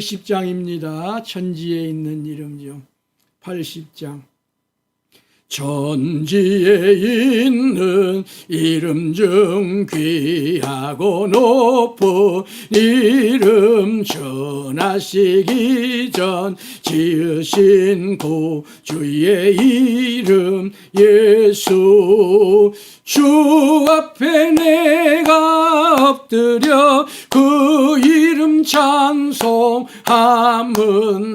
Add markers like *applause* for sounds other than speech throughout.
80장입니다. 천지에 있는 이름 중 80장. 천지에 있는 이름 중 귀하고 높은 이름 전하시기 전 지으신 구주의 이름 예수 주 앞에 내가 엎드려 그 이름 찬송함은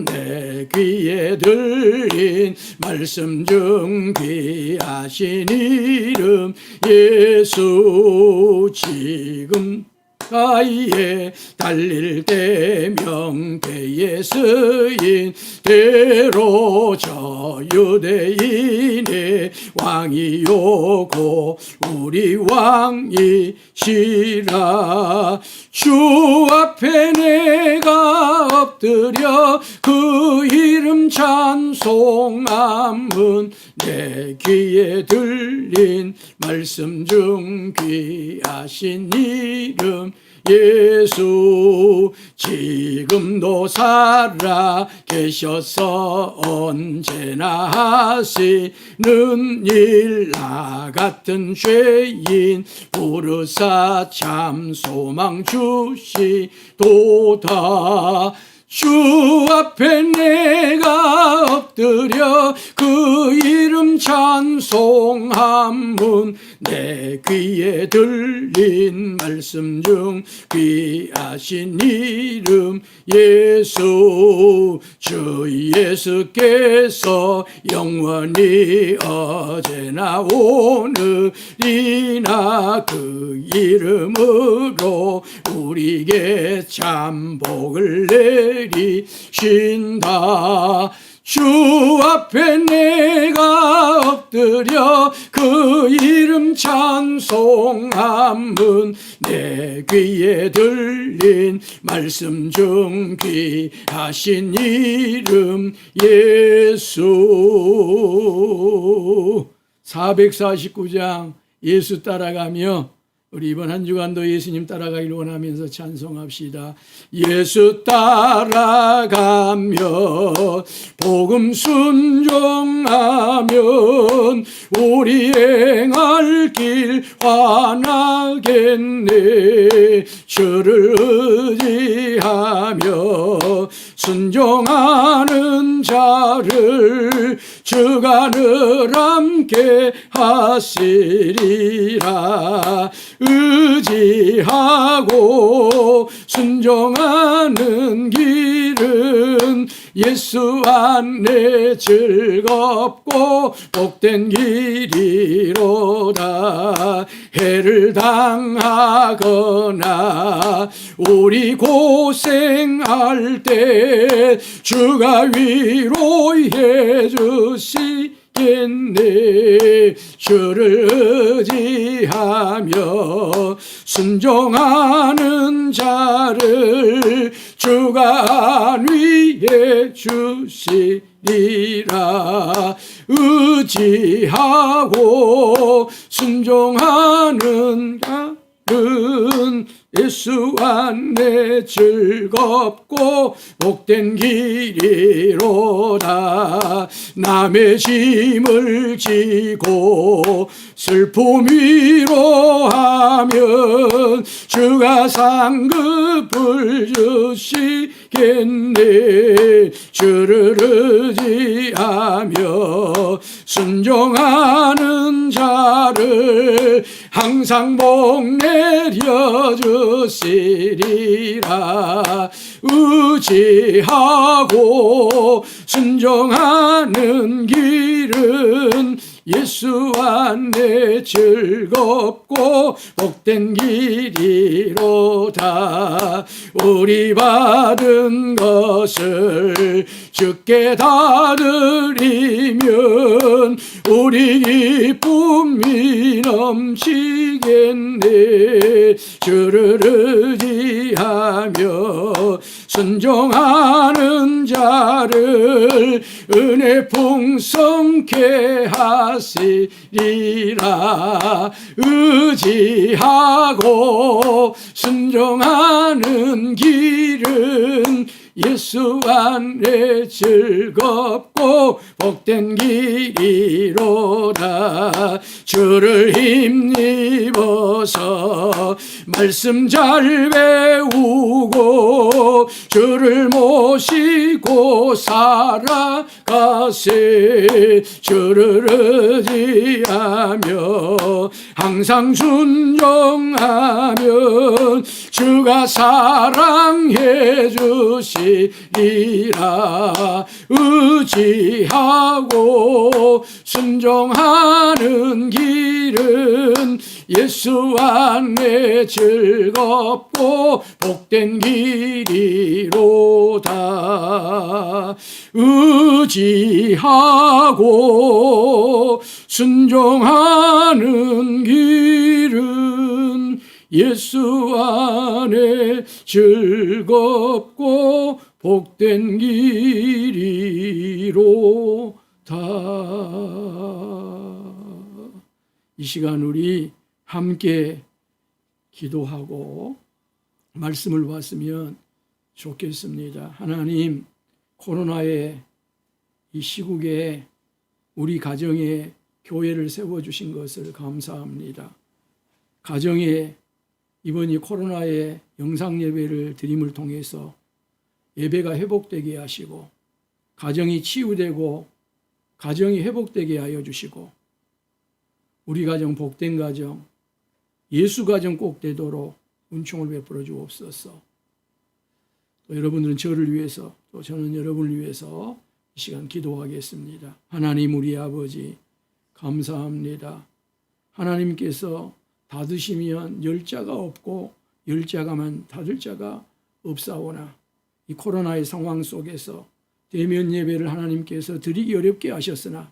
내 귀에 들린 말씀 중 귀하신 이름 예수 지금 가에 달릴 때 명패에 쓰인 대로 저 유대인의 왕이요고 우리 왕이시라. 주 앞에 내가 엎드려 그 이름 찬송함은 내 귀에 들린 말씀 중 귀하신 이름 예수 지금도 살아 계셔서 언제나 하시는 일 나 같은 죄인 부르사 참 소망 주시도다 주 앞에 내가 엎드려 그 이름 찬송함은 내 귀에 들린 말씀 중 귀하신 이름 예수 주 예수께서 영원히 어제나 오늘이나 그 이름으로 우리에게 참 복을 내 리신다. 주 앞에 내가 엎드려 그 이름 찬송함은 내 귀에 들린 말씀 중 귀하신 이름 예수. 449장 예수 따라가며 우리 이번 한 주간도 예수님 따라가기를 원하면서 찬송합시다. 예수 따라가며 복음 순종하면 우리 행할 길 환하겠네. 주를 의지하며 순종하는 자를 주가 늘 함께 하시리라. 의지하고 순종하는 길은 예수 안에 즐겁고 복된 길이로다. 해를 당하거나 우리 고생할 때 주가 위로해 주시 겠네 주를 의지하며 순종하는 자를 주가 안위해 주시리라. 의지하고 순종하는 자는 예수 안에 즐겁고 복된 길이로다. 남의 짐을 지고 슬픔 위로하면 주가 상급을 주시겠네. 주를 의지하며 순종하는 자를 항상 복 내려 주 시리라. 의지하고 순종하는 길은 예수 안에 즐겁고 복된 길이로다. 우리 받은 것을 주께 다 드리면 우리 기쁨이 넘치겠네. 주를 의지하며 순종하는 자를 은혜 풍성케 하시리라. 의지하고 순종하는 길은 예수 안에 즐겁고 복된 길이로다. 주를 힘입어서 말씀 잘 배우고 주를 모시고 살아 가세 주를 의지하며 항상 순종하면 주가 사랑해 주시리라. 의지하고 순종하는 길은 예수 안에 즐겁고 복된 길이로다. 의지 하고 순종하는 길은 예수 안에 즐겁고 복된 길이로다. 이 시간 우리 함께 기도하고 말씀을 봤으면 좋겠습니다. 하나님, 코로나의 이 시국에 우리 가정에 교회를 세워주신 것을 감사합니다. 가정에 이번 이 코로나의 영상 예배를 드림을 통해서 예배가 회복되게 하시고 가정이 치유되고 가정이 회복되게 하여 주시고 우리 가정 복된 가정 예수 가정 꼭 되도록 은총을 베풀어 주옵소서. 또 여러분들은 저를 위해서 또 저는 여러분을 위해서 이 시간 기도하겠습니다. 하나님 우리 아버지 감사합니다. 하나님께서 닫으시면 열 자가 없고 열 자가만 닫을 자가 없사오나 이 코로나의 상황 속에서 대면 예배를 하나님께서 드리기 어렵게 하셨으나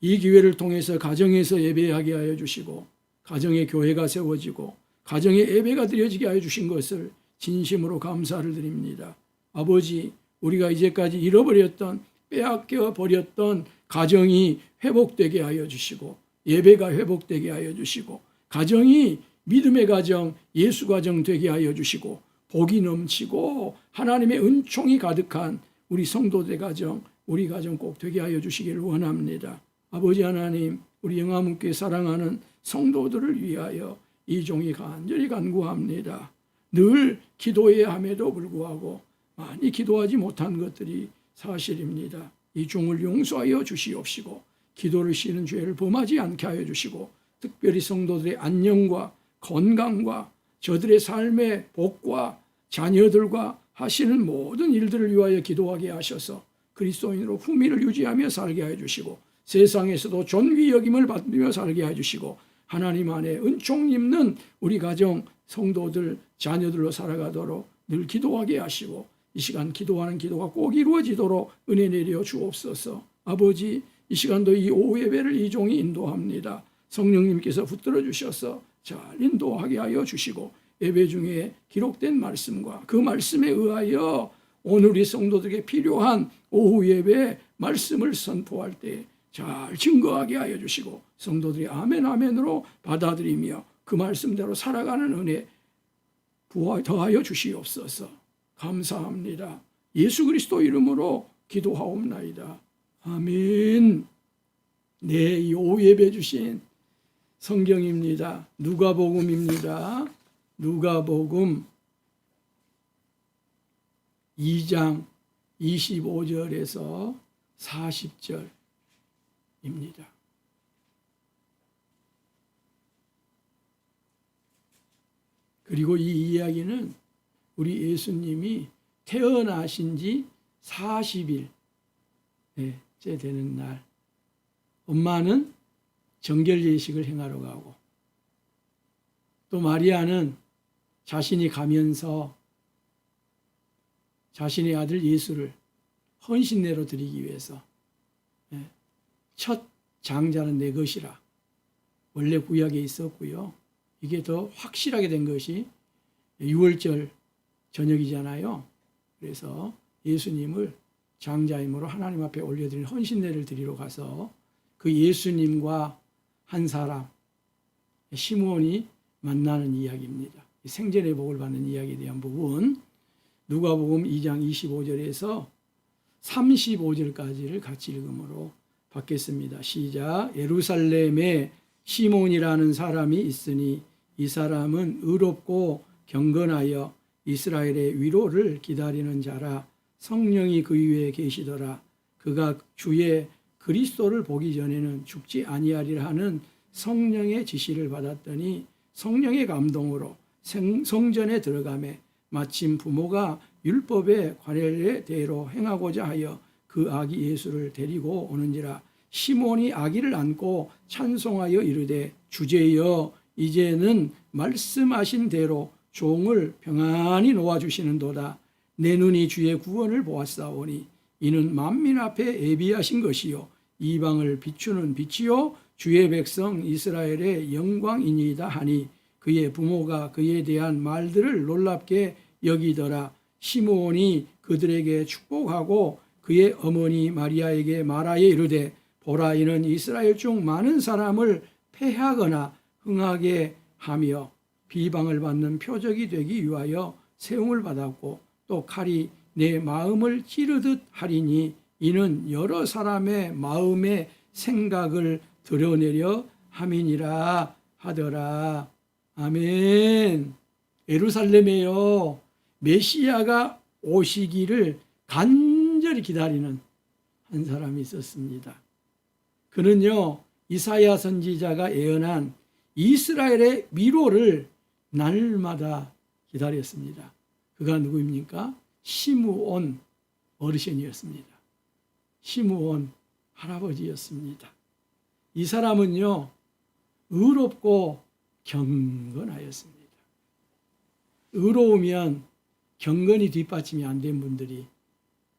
이 기회를 통해서 가정에서 예배하게 하여 주시고 가정의 교회가 세워지고 가정의 예배가 드려지게 하여 주신 것을 진심으로 감사를 드립니다. 아버지, 우리가 이제까지 잃어버렸던 빼앗겨 버렸던 가정이 회복되게 하여 주시고 예배가 회복되게 하여 주시고 가정이 믿음의 가정, 예수 가정 되게 하여 주시고 복이 넘치고 하나님의 은총이 가득한 우리 성도들 가정, 우리 가정 꼭 되게 하여 주시기를 원합니다. 아버지 하나님, 우리 영화문께 사랑하는 성도들을 위하여 이 종이 간절히 간구합니다. 늘 기도해야 함에도 불구하고 많이 기도하지 못한 것들이 사실입니다. 이 종을 용서하여 주시옵시고 기도를 쉬는 죄를 범하지 않게 하여 주시고 특별히 성도들의 안녕과 건강과 저들의 삶의 복과 자녀들과 하시는 모든 일들을 위하여 기도하게 하셔서 그리스도인으로 후미를 유지하며 살게 해 주시고 세상에서도 존귀 여김을 받으며 살게 해 주시고 하나님 안에 은총 입는 우리 가정 성도들 자녀들로 살아가도록 늘 기도하게 하시고 이 시간 기도하는 기도가 꼭 이루어지도록 은혜 내려 주옵소서. 아버지 이 시간도 이 오후 예배를 이 종이 인도합니다. 성령님께서 붙들어 주셔서 잘 인도하게 하여 주시고 예배 중에 기록된 말씀과 그 말씀에 의하여 오늘 우리 성도들에게 필요한 오후 예배 말씀을 선포할 때 잘 증거하게 하여 주시고 성도들이 아멘 아멘으로 받아들이며 그 말씀대로 살아가는 은혜 부하 더하여 주시옵소서. 감사합니다. 예수 그리스도 이름으로 기도하옵나이다. 아멘. 네, 이 오후 예배 주신 성경입니다. 누가복음입니다. 누가복음 2장 25절에서 40절입니다. 그리고 이 이야기는 우리 예수님이 태어나신 지 40일째 되는 날 엄마는 정결 예식을 행하러 가고 또 마리아는 자신이 가면서 자신의 아들 예수를 헌신내로 드리기 위해서 예, 첫 장자는 내 것이라 원래 구약에 있었고요. 이게 더 확실하게 된 것이 6월절 저녁이잖아요. 그래서 예수님을 장자임으로 하나님 앞에 올려드린 헌신례를 드리러 가서 그 예수님과 한 사람 시므온이 만나는 이야기입니다. 생전의 복을 받는 이야기에 대한 부분 누가복음 2장 25절에서 35절까지를 같이 읽음으로 받겠습니다. 시작. 예루살렘에 시몬이라는 사람이 있으니 이 사람은 의롭고 경건하여 이스라엘의 위로를 기다리는 자라 성령이 그 위에 계시더라. 그가 주의 그리스도를 보기 전에는 죽지 아니하리라 하는 성령의 지시를 받았더니 성령의 감동으로 생- 성전에 들어가매 마침 부모가 율법의 관례 대로 행하고자 하여 그 아기 예수를 데리고 오는지라 시몬이 아기를 안고 찬송하여 이르되 주제여 이제는 말씀하신 대로 종을 평안히 놓아 주시는도다. 내 눈이 주의 구원을 보았사오니 이는 만민 앞에 예비하신 것이요. 이방을 비추는 빛이요. 주의 백성 이스라엘의 영광이니이다 하니 그의 부모가 그에 대한 말들을 놀랍게 여기더라. 시므온이 그들에게 축복하고 그의 어머니 마리아에게 말하여 이르되 보라 이는 이스라엘 중 많은 사람을 패하거나 흥하게 하며 비방을 받는 표적이 되기 위하여 세움을 받았고 또 칼이 내 마음을 찌르듯 하리니 이는 여러 사람의 마음의 생각을 드러내려 함이니라 하더라. 아멘. 예루살렘에요. 메시아가 오시기를 간절히 기다리는 한 사람이 있었습니다. 그는요, 이사야 선지자가 예언한 이스라엘의 미로를 날마다 기다렸습니다. 그가 누구입니까? 시므온 어르신이었습니다. 시므온 할아버지였습니다. 이 사람은요, 의롭고 경건하였습니다. 의로우면 경건이 뒷받침이 안 된 분들이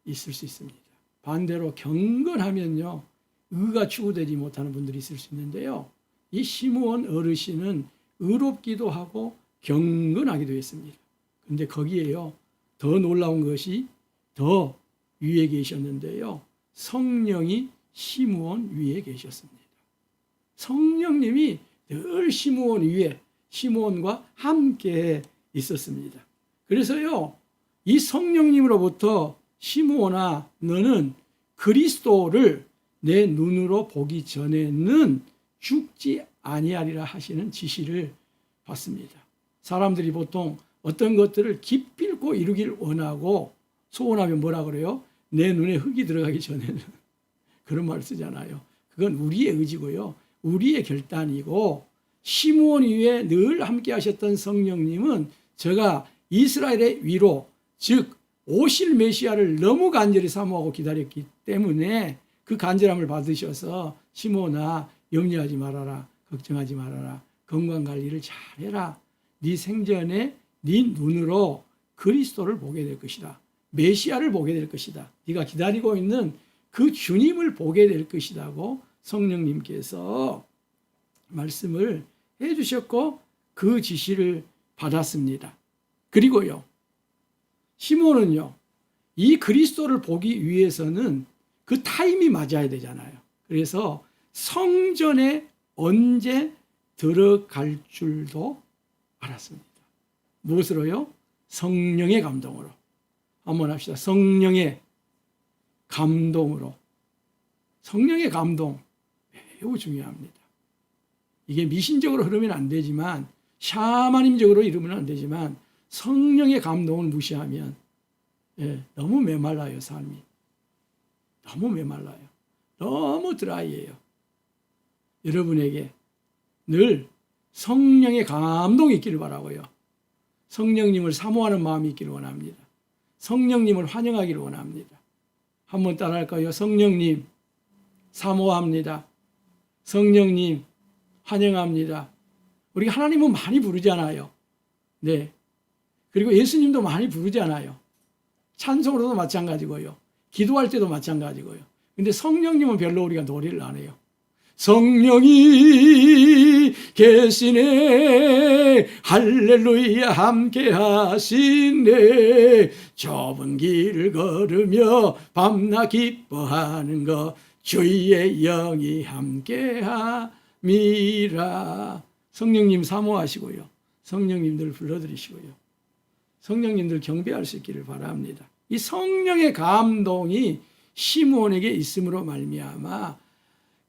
있을 수 있습니다. 반대로 경건하면요, 의가 추구되지 못하는 분들이 있을 수 있는데요. 이 시므온 어르신은 의롭기도 하고 경건하기도 했습니다. 근데 거기에요, 더 놀라운 것이 더 위에 계셨는데요. 성령이 시므온 위에 계셨습니다. 성령님이 늘 시므온 위에 시므온과 함께 있었습니다. 그래서요, 이 성령님으로부터 시므온아 너는 그리스도를 내 눈으로 보기 전에는 죽지 아니하리라 하시는 지시를 받습니다. 사람들이 보통 어떤 것들을 기필코 이루길 원하고 소원하면 뭐라 그래요? 내 눈에 흙이 들어가기 전에는 *laughs* 그런 말을 쓰잖아요. 그건 우리의 의지고요. 우리의 결단이고 시므온 위에 늘 함께 하셨던 성령님은 제가 이스라엘의 위로 즉 오실 메시아를 너무 간절히 사모하고 기다렸기 때문에 그 간절함을 받으셔서 시몬아 염려하지 말아라 걱정하지 말아라 건강 관리를 잘 해라 네 생전에 네 눈으로 그리스도를 보게 될 것이다 메시아를 보게 될 것이다 네가 기다리고 있는 그 주님을 보게 될 것이다고 성령님께서 말씀을 해 주셨고 그 지시를 받았습니다. 그리고요, 시몬은요, 이 그리스도를 보기 위해서는 그 타임이 맞아야 되잖아요. 그래서 성전에 언제 들어갈 줄도 알았습니다. 무엇으로요? 성령의 감동으로. 한번 합시다. 성령의 감동으로. 성령의 감동 매우 중요합니다. 이게 미신적으로 흐르면 안 되지만 샤머님적으로 이르면 안 되지만 성령의 감동을 무시하면 예, 너무 메말라요 삶이 너무 메말라요 너무 드라이해요 여러분에게 늘 성령의 감동이 있기를 바라고요 성령님을 사모하는 마음이 있기를 원합니다 성령님을 환영하기를 원합니다 한번 따라할까요 성령님 사모합니다 성령님 환영합니다. 우리 하나님은 많이 부르잖아요. 네. 그리고 예수님도 많이 부르잖아요. 찬송으로도 마찬가지고요. 기도할 때도 마찬가지고요. 근데 성령님은 별로 우리가 노래를 안 해요. 성령이 계시네. 할렐루야 함께 하시네. 좁은 길을 걸으며 밤낮 기뻐하는 것 주의 영이 함께 함이라. 성령님 사모하시고요. 성령님들 불러드리시고요. 성령님들 경배할 수 있기를 바랍니다. 이 성령의 감동이 시므온에게 있음으로 말미암아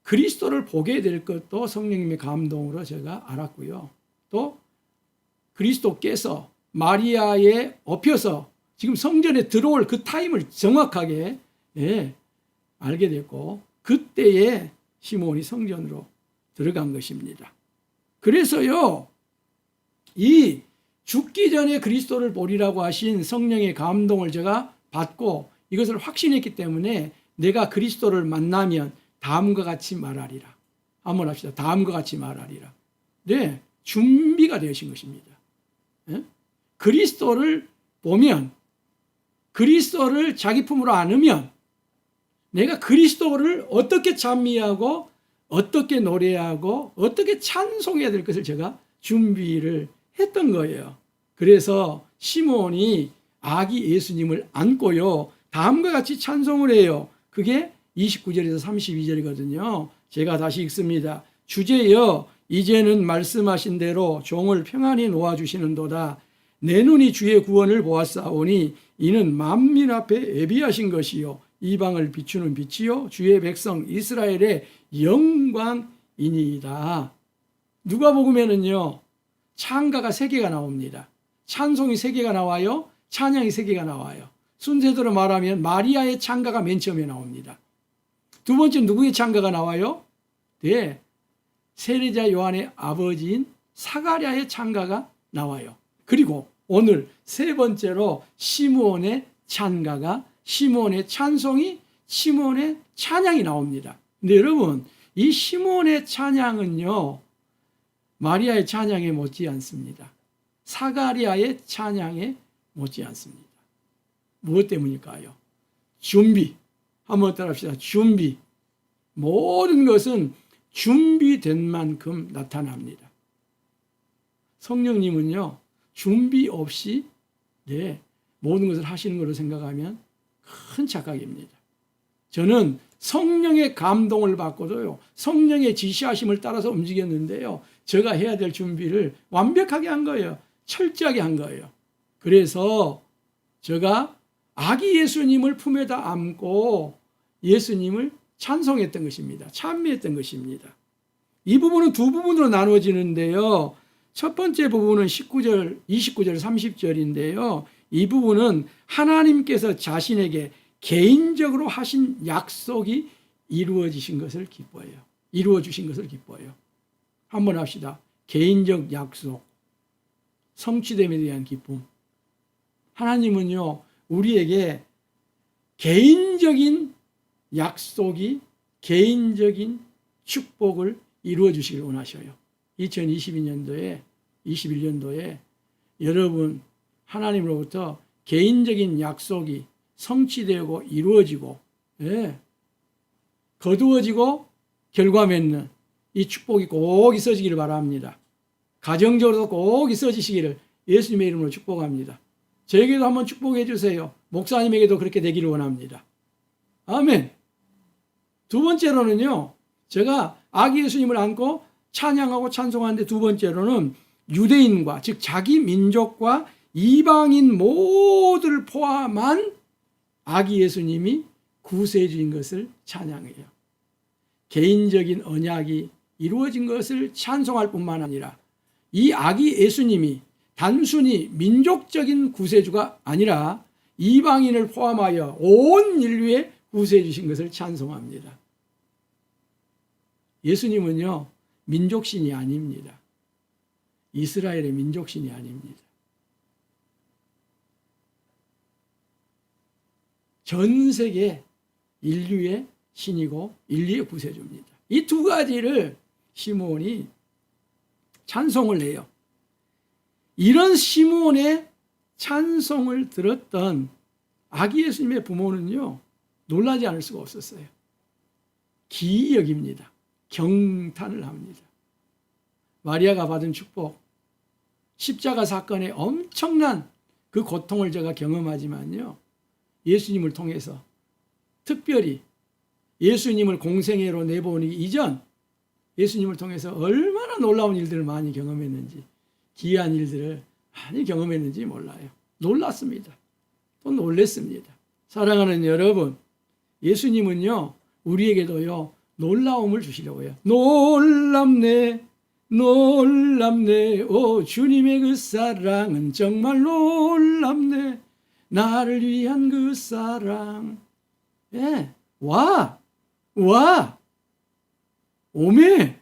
그리스도를 보게 될 것도 성령님의 감동으로 제가 알았고요. 또 그리스도께서 마리아에 업혀서 지금 성전에 들어올 그 타임을 정확하게 예, 알게 됐고 그때에 시몬이 성전으로 들어간 것입니다. 그래서요, 이 죽기 전에 그리스도를 보리라고 하신 성령의 감동을 제가 받고 이것을 확신했기 때문에 내가 그리스도를 만나면 다음과 같이 말하리라. 한번 합시다. 다음과 같이 말하리라. 네, 준비가 되신 것입니다. 예? 그리스도를 보면 그리스도를 자기 품으로 안으면 내가 그리스도를 어떻게 찬미하고 어떻게 노래하고 어떻게 찬송해야 될 것을 제가 준비를 했던 거예요. 그래서 시몬이 아기 예수님을 안고요. 다음과 같이 찬송을 해요. 그게 29절에서 32절이거든요. 제가 다시 읽습니다. 주제여 이제는 말씀하신 대로 종을 평안히 놓아 주시는도다. 내 눈이 주의 구원을 보았사오니 이는 만민 앞에 예비하신 것이요 이방을 비추는 빛이요 주의 백성 이스라엘의 영광이니이다. 누가 복음에는요 창가가 세 개가 나옵니다. 찬송이 세 개가 나와요. 찬양이 세 개가 나와요. 순서대로 말하면 마리아의 창가가 맨 처음에 나옵니다. 두 번째 누구의 창가가 나와요? 네, 세례자 요한의 아버지인 사가랴의 창가가 나와요. 그리고 오늘 세 번째로 시므온의 찬가가 시므온의 찬송이 시므온의 찬양이 나옵니다. 근데 여러분 이 시므온의 찬양은요 마리아의 찬양에 못지 않습니다. 사가리아의 찬양에 못지 않습니다. 무엇 때문일까요? 준비. 한번 따라합시다. 준비. 모든 것은 준비된 만큼 나타납니다. 성령님은요, 준비 없이 네, 모든 것을 하시는 것으로 생각하면 큰 착각입니다. 저는 성령의 감동을 받고도요, 성령의 지시하심을 따라서 움직였는데요, 제가 해야 될 준비를 완벽하게 한 거예요. 철저하게 한 거예요. 그래서 제가 아기 예수님을 품에다 안고 예수님을 찬송했던 것입니다. 찬미했던 것입니다. 이 부분은 두 부분으로 나누어지는데요. 첫 번째 부분은 19절, 29절, 30절인데요. 이 부분은 하나님께서 자신에게 개인적으로 하신 약속이 이루어지신 것을 기뻐해요. 이루어 주신 것을 기뻐해요. 한번 합시다. 개인적 약속. 성취됨에 대한 기쁨. 하나님은요, 우리에게 개인적인 약속이 개인적인 축복을 이루어 주시길 원하셔요. 2022년도에 21년도에 여러분 하나님으로부터 개인적인 약속이 성취되고 이루어지고 예, 거두어지고 결과 맺는 이 축복이 꼭 있어지기를 바랍니다. 가정적으로도 꼭 있어지시기를 예수님의 이름으로 축복합니다. 저에게도 한번 축복해 주세요. 목사님에게도 그렇게 되기를 원합니다. 아멘. 두 번째로는요, 제가 아기 예수님을 안고 찬양하고 찬송하는데 두 번째로는 유대인과, 즉 자기 민족과 이방인 모두를 포함한 아기 예수님이 구세주인 것을 찬양해요. 개인적인 언약이 이루어진 것을 찬송할 뿐만 아니라 이 아기 예수님이 단순히 민족적인 구세주가 아니라 이방인을 포함하여 온 인류에 구세해 주신 것을 찬송합니다. 예수님은요, 민족신이 아닙니다. 이스라엘의 민족신이 아닙니다. 전 세계 인류의 신이고 인류의 구세주입니다. 이 두 가지를 시몬이 찬송을 해요. 이런 시몬의 찬송을 들었던 아기 예수님의 부모는요, 놀라지 않을 수가 없었어요. 기이 여깁니다. 경탄을 합니다. 마리아가 받은 축복, 십자가 사건의 엄청난 그 고통을 제가 경험하지만요, 예수님을 통해서 특별히 예수님을 공생애로 내보내기 이전 예수님을 통해서 얼마나 놀라운 일들을 많이 경험했는지, 기이한 일들을 많이 경험했는지 몰라요. 놀랐습니다. 또 놀랬습니다. 사랑하는 여러분, 예수님은요, 우리에게도요, 놀라움을 주시려고 해요. 놀랍네, 놀랍네, 오, 주님의 그 사랑은 정말 놀랍네. 나를 위한 그 사랑. 예, 와, 와, 오메.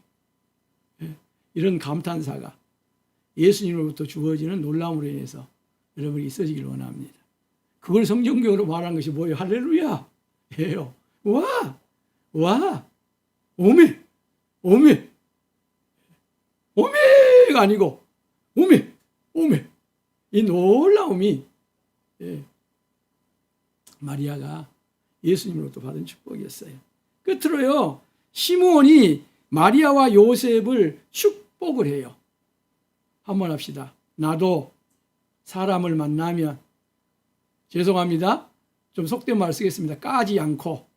예, 이런 감탄사가 예수님으로부터 주어지는 놀라움으로 인해서 여러분이 있어지길 원합니다. 그걸 성경적으로 말한 것이 뭐예요? 할렐루야! 예요. 와! 와! 오메! 오메! 오메가 아니고, 오메! 오메! 이 놀라움이, 예, 마리아가 예수님으로부터 받은 축복이었어요. 끝으로요, 시므온이 마리아와 요셉을 축복을 해요. 한번 합시다. 나도 사람을 만나면 죄송합니다. 좀 속된 말 쓰겠습니다. 까지 않고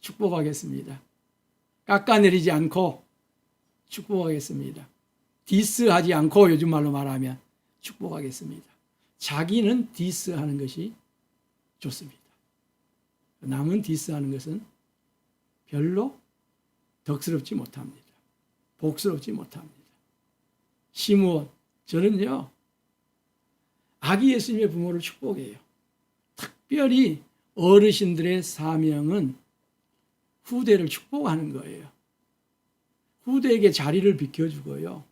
축복하겠습니다. 깎아내리지 않고 축복하겠습니다. 디스하지 않고 요즘 말로 말하면 축복하겠습니다. 자기는 디스하는 것이 좋습니다. 남은 디스하는 것은 별로 덕스럽지 못합니다. 복스럽지 못합니다. 시므온 저는요 아기 예수님의 부모를 축복해요. 특별히 어르신들의 사명은 후대를 축복하는 거예요. 후대에게 자리를 비켜주고요.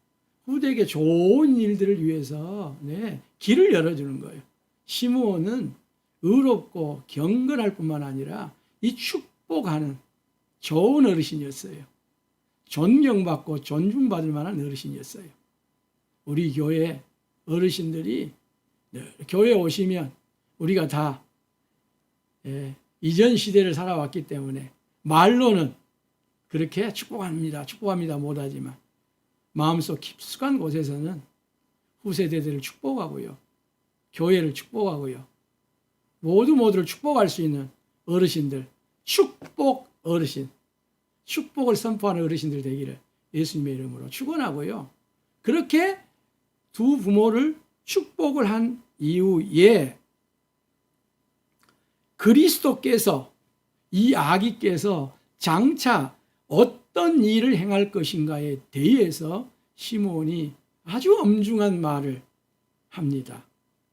후대에게 좋은 일들을 위해서 네, 길을 열어주는 거예요. 시므온은 의롭고 경건할 뿐만 아니라 이 축복하는 좋은 어르신이었어요. 존경받고 존중받을 만한 어르신이었어요. 우리 교회 어르신들이 늘 교회 오시면 우리가 다 예, 이전 시대를 살아왔기 때문에 말로는 그렇게 축복합니다, 축복합니다 못하지만 마음속 깊숙한 곳에서는 후세대들을 축복하고요, 교회를 축복하고요, 모두 모두를 축복할 수 있는 어르신들, 축복 어르신, 축복을 선포하는 어르신들 되기를 예수님의 이름으로 축원하고요. 그렇게 두 부모를 축복을 한 이후에 그리스도께서 이 아기께서 장차 어떤 일을 행할 것인가에 대해서 시몬이 아주 엄중한 말을 합니다.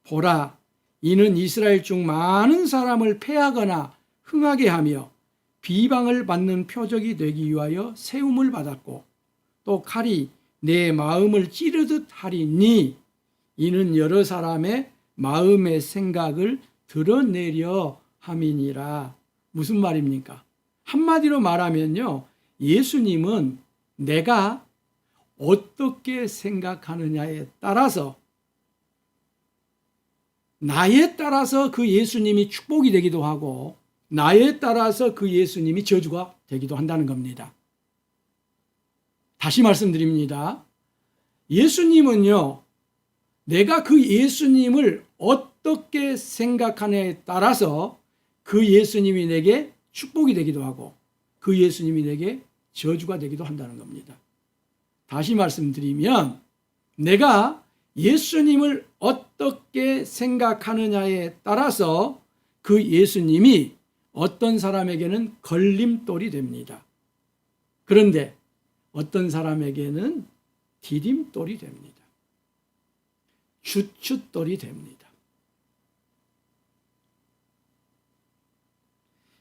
보라, 이는 이스라엘 중 많은 사람을 패하거나 흥하게 하며 비방을 받는 표적이 되기 위하여 세움을 받았고 또 칼이 내 마음을 찌르듯 하리니 이는 여러 사람의 마음의 생각을 드러내려 함이니라. 무슨 말입니까? 한마디로 말하면요. 예수님은 내가 어떻게 생각하느냐에 따라서 나에 따라서 그 예수님이 축복이 되기도 하고 나에 따라서 그 예수님이 저주가 되기도 한다는 겁니다. 다시 말씀드립니다. 예수님은요, 내가 그 예수님을 어떻게 생각하냐에 따라서 그 예수님이 내게 축복이 되기도 하고 그 예수님이 내게 저주가 되기도 한다는 겁니다. 다시 말씀드리면 내가 예수님을 어떻게 생각하느냐에 따라서 그 예수님이 어떤 사람에게는 걸림돌이 됩니다. 그런데 어떤 사람에게는 디딤돌이 됩니다. 주춧돌이 됩니다.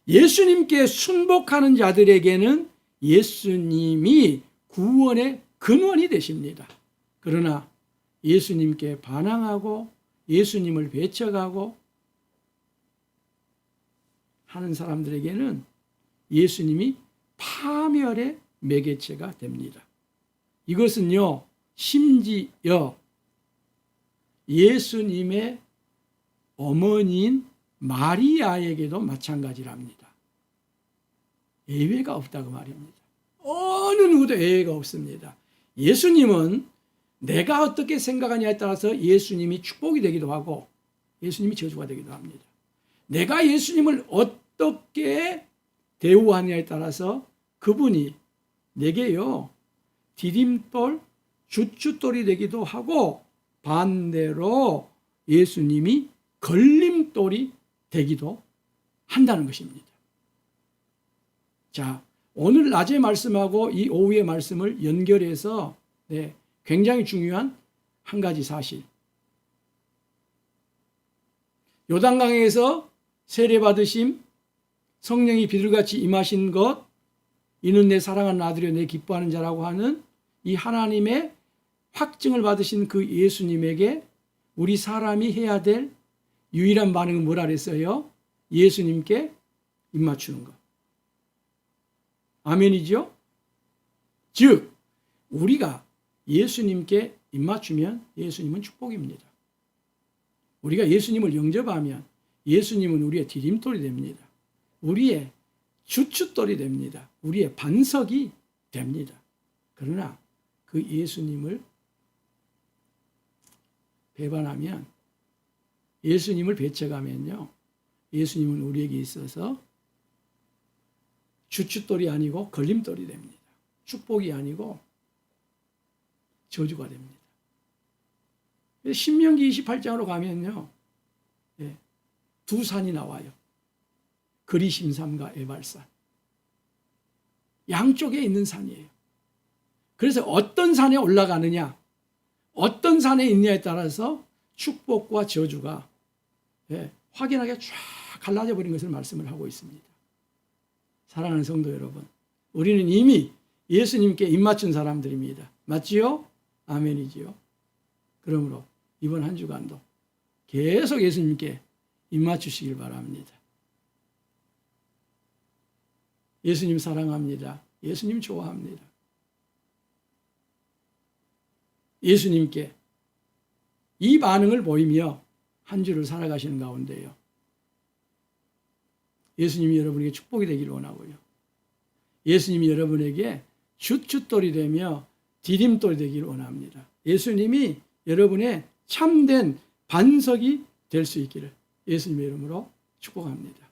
예수님께 순복하는 자들에게는 예수님이 구원의 근원이 되십니다. 그러나 예수님께 반항하고 예수님을 배척하고 하는 사람들에게는 예수님이 파멸의 매개체가 됩니다. 이것은요, 심지어 예수님의 어머니인 마리아에게도 마찬가지랍니다. 예외가 없다고 말입니다. 어느 누구도 예외가 없습니다. 예수님은 내가 어떻게 생각하냐에 따라서 예수님이 축복이 되기도 하고 예수님이 저주가 되기도 합니다. 내가 예수님을 어떻게 대우하냐에 따라서 그분이 내게요 디딤돌, 주춧돌이 되기도 하고 반대로 예수님이 걸림돌이 되기도 한다는 것입니다. 자, 오늘 낮의 말씀하고 이 오후의 말씀을 연결해서 네, 굉장히 중요한 한 가지 사실. 요단강에서 세례 받으심, 성령이 비둘같이 임하신 것, 이는 내 사랑하는 아들이여 내 기뻐하는 자라고 하는 이 하나님의 확증을 받으신 그 예수님에게 우리 사람이 해야 될 유일한 반응은 뭐라 그랬어요? 예수님께 입맞추는 것. 아멘이죠? 즉, 우리가 예수님께 입맞추면 예수님은 축복입니다. 우리가 예수님을 영접하면 예수님은 우리의 디딤돌이 됩니다. 우리의 주춧돌이 됩니다. 우리의 반석이 됩니다. 그러나 그 예수님을 배반하면 예수님을 배척하면요. 예수님은 우리에게 있어서 주춧돌이 아니고 걸림돌이 됩니다. 축복이 아니고 저주가 됩니다. 신명기 28장으로 가면요. 예, 두 산이 나와요. 그리심산과 에발산. 양쪽에 있는 산이에요. 그래서 어떤 산에 올라가느냐, 어떤 산에 있느냐에 따라서 축복과 저주가 예, 확연하게 쫙 갈라져 버린 것을 말씀을 하고 있습니다. 사랑하는 성도 여러분, 우리는 이미 예수님께 입맞춘 사람들입니다. 맞지요? 아멘이지요. 그러므로 이번 한 주간도 계속 예수님께 입맞추시길 바랍니다. 예수님 사랑합니다. 예수님 좋아합니다. 예수님께 이 반응을 보이며 한 주를 살아가시는 가운데요. 예수님이 여러분에게 축복이 되기를 원하고요. 예수님이 여러분에게 주춧돌이 되며 디딤돌이 되기를 원합니다. 예수님이 여러분의 참된 반석이 될 수 있기를 예수님의 이름으로 축복합니다.